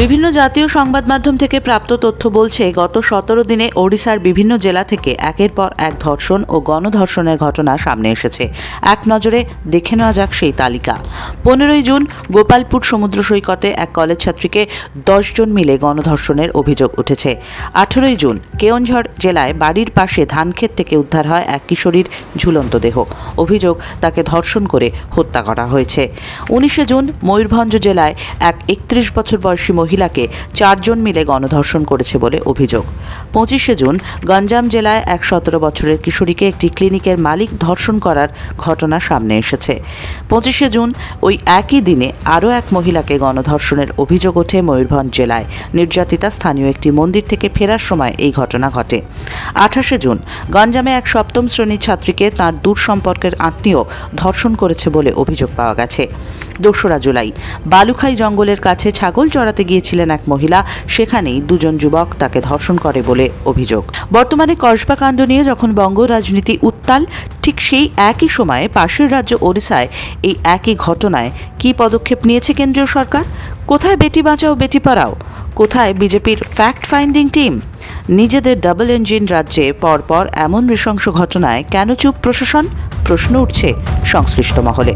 বিভিন্ন জাতীয় সংবাদ মাধ্যম থেকে প্রাপ্ত তথ্য বলছে, গত সতেরো দিনে ওড়িশার বিভিন্ন জেলা থেকে একের পর এক ধর্ষণ ও গণধর্ষণের ঘটনা সামনে এসেছে। এক নজরে দেখে নেওয়া যাক সেই তালিকা। পনেরোই জুন গোপালপুর সমুদ্র সৈকতে এক কলেজ ছাত্রীকে দশজন মিলে গণধর্ষণের অভিযোগ উঠেছে। আঠেরোই জুন কেওনঝড় জেলায় বাড়ির পাশে ধানক্ষেত থেকে উদ্ধার হয় এক কিশোরীর ঝুলন্ত দেহ। অভিযোগ, তাকে ধর্ষণ করে হত্যা করা হয়েছে। উনিশে জুন ময়ূরভঞ্জ জেলায় এক একত্রিশ বছর বয়সী মহিলাকে চারজন মিলে গণধর্ষণ করেছে বলে অভিযোগ। পঁচিশে জুন গঞ্জাম জেলায় এক সতেরো বছরের কিশোরীকে একটি ক্লিনিকের মালিক ধর্ষণ করার ঘটনা সামনে এসেছে। পঁচিশে জুন ওই একই দিনে আরও এক মহিলাকে গণধর্ষণের অভিযোগ ওঠে ময়ূরভঞ্জ জেলায়। নির্যাতিতা স্থানীয় একটি মন্দির থেকে ফেরার সময় এই ঘটনা ঘটে। আঠাশে জুন গঞ্জামে এক সপ্তম শ্রেণির ছাত্রীকে তার দূর সম্পর্কের আত্মীয় ধর্ষণ করেছে বলে অভিযোগ পাওয়া গেছে। দোসরা জুলাই। বালুখাই জঙ্গলের কাছে ছাগল চড়াতে গিয়েছিলেন এক মহিলা। সেখানেই দুজন যুবক তাকে ধর্ষণ করে বলে অভিযোগ। বর্তমানে কসবা কাণ্ড নিয়ে যখন বঙ্গ রাজনীতি উত্তাল, ঠিক সেই একই সময়ে পাশের রাজ্য ওড়িশায় এই একই ঘটনায় কী পদক্ষেপ নিয়েছে কেন্দ্রীয় সরকার? কোথায় বেটি বাঁচাও, বেটি পড়াও? কোথায় বিজেপির ফ্যাক্ট ফাইন্ডিং টিম নিজেদের ডাবল ইঞ্জিন রাজ্যে পরপর এমন নৃশংস ঘটনায় কেন চুপ প্রশাসন? প্রশ্ন উঠছে সংশ্লিষ্ট মহলে।